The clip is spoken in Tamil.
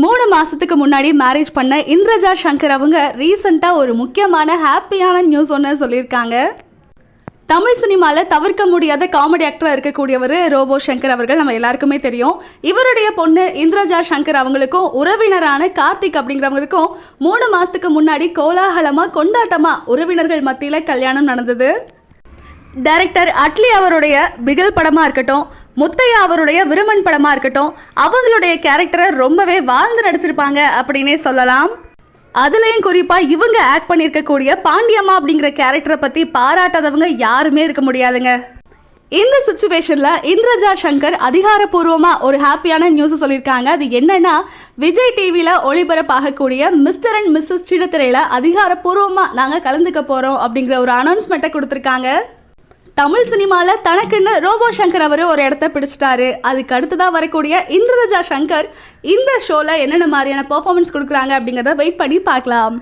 மூணு மாசத்துக்கு முன்னாடி மேரேஜ் பண்ண இந்திரஜா சங்கர் அவங்க ரீசெண்டாக ஒரு முக்கியமான ஹாப்பியான நியூஸ் ஒன்று சொல்லியிருக்காங்க. தமிழ் சினிமாவில் தவிர்க்க முடியாத காமெடி ஆக்டராக இருக்கக்கூடியவர் ரோபோ சங்கர் அவர்கள் நம்ம எல்லாருக்குமே தெரியும். இவருடைய பொண்ணு இந்திரஜா சங்கர் அவங்களுக்கும் உறவினரான கார்த்திக் அப்படிங்கிறவங்களுக்கும் மூணு மாசத்துக்கு முன்னாடி கோலாகலமாக கொண்டாட்டமாக உறவினர்கள் மத்தியில் கல்யாணம் நடந்தது. டைரக்டர் அட்லி அவருடைய பிகில் படமாக இருக்கட்டும் முத்தையா அவருடைய விருமன் படமாக இருக்கட்டும் அவங்களுடைய கேரக்டரை ரொம்பவே வாழ்ந்து நடிச்சிருப்பாங்க அப்படின்னே சொல்லலாம். அதுலேயும் குறிப்பாக இவங்க ஆக்ட் பண்ணியிருக்கக்கூடிய பாண்டியம்மா அப்படிங்கிற கேரக்டரை பற்றி பாராட்டாதவங்க யாருமே இருக்க முடியாதுங்க. இந்த சுச்சுவேஷனில் இந்திரஜா சங்கர் அதிகாரப்பூர்வமாக ஒரு ஹாப்பியான நியூஸ் சொல்லியிருக்காங்க. அது என்னன்னா விஜய் டிவியில் ஒளிபரப்பாகக்கூடிய மிஸ்டர் அண்ட் மிஸ்ஸஸ் சின்னத்திரையில் அதிகாரப்பூர்வமாக நாங்கள் கலந்துக்க போகிறோம் அப்படிங்கிற ஒரு அனௌன்ஸ்மெண்ட்டை கொடுத்துருக்காங்க. தமிழ் சினிமாவில் தனக்குன்னு ரோபோ சங்கர் அவர் ஒரு இடத்த பிடிச்சிட்டாரு. அதுக்கு அடுத்ததாக வரக்கூடிய இந்திரஜா சங்கர் இந்த ஷோவில் என்னென்ன மாதிரியான பெர்ஃபார்மன்ஸ் கொடுக்குறாங்க அப்படிங்கிறத வெயிட் பண்ணி பார்க்கலாம்.